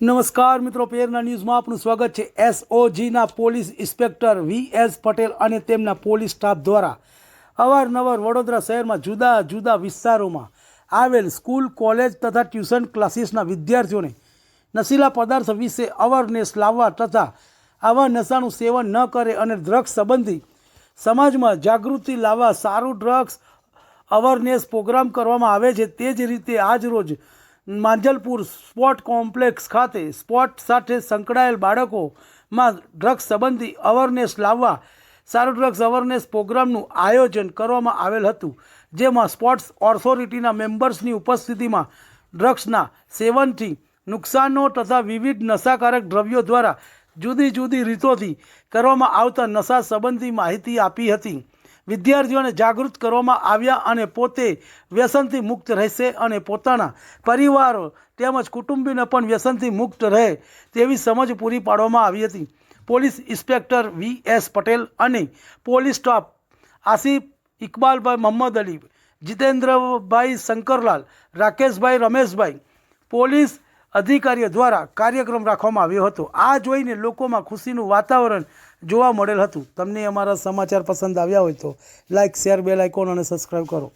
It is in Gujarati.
નમસ્કાર મિત્રો, પેરના ન્યૂઝમાં આપનું સ્વાગત છે. એસઓજીના police inspector V S Patel અને તેમના પોલીસ સ્ટાફ દ્વારા અવારનવાર વડોદરા શહેરમાં જુદા જુદા વિસ્તારોમાં આવેલ સ્કૂલ, કોલેજ તથા ટ્યુશન ક્લાસીસના વિદ્યાર્થીઓને નશીલા પદાર્થ વિશે અવેરનેસ લાવવા તથા આવા નશાનું સેવન ન કરે અને ડ્રગ્સ સંબંધી સમાજમાં જાગૃતિ લાવવા સારું ડ્રગ્સ અવેરનેસ પ્રોગ્રામ કરવામાં આવે છે. તે જ રીતે આજરોજ માંજલપુર સ્પોર્ટ કોમ્પ્લેક્સ ખાતે સ્પોર્ટ સાથે સંકળાયેલ બાળકોમાં ડ્રગ્સ સંબંધી અવેરનેસ લાવવા, સારું ડ્રગ્સ અવેરનેસ પ્રોગ્રામનું આયોજન કરવામાં આવેલ હતું, જેમાં સ્પોર્ટ્સ ઓથોરિટીના મેમ્બર્સની ઉપસ્થિતિમાં ડ્રગ્સના સેવનથી નુકસાનો તથા વિવિધ નશાકારક દ્રવ્યો દ્વારા જુદી જુદી રીતોથી કરવામાં આવતા નશા સંબંધી માહિતી આપી હતી. વિદ્યાર્થીઓને જાગૃત કરવામાં આવ્યા અને પોતે વ્યસનથી મુક્ત રહેશે અને પોતાના પરિવારો તેમજ કુટુંબીને પણ વ્યસનથી મુક્ત રહે તેવી સમજ પૂરી પાડવામાં આવી હતી. Police inspector V S Patel અને police staff Asif Iqbalbhai Mohammad Ali, Jitendrabhai Shankarlal, Rakeshbhai, Rameshbhai, police અધિકારીઓ દ્વારા કાર્યક્રમ રાખવામાં આવ્યો હતો. આ જોઈને લોકોમાં ખુશીનું વાતાવરણ જોવા મળેલ હતું. તમને અમારા સમાચાર પસંદ આવ્યા હોય તો લાઇક શેર બેલ આઇકોન અને સબસ્ક્રાઈબ કરો.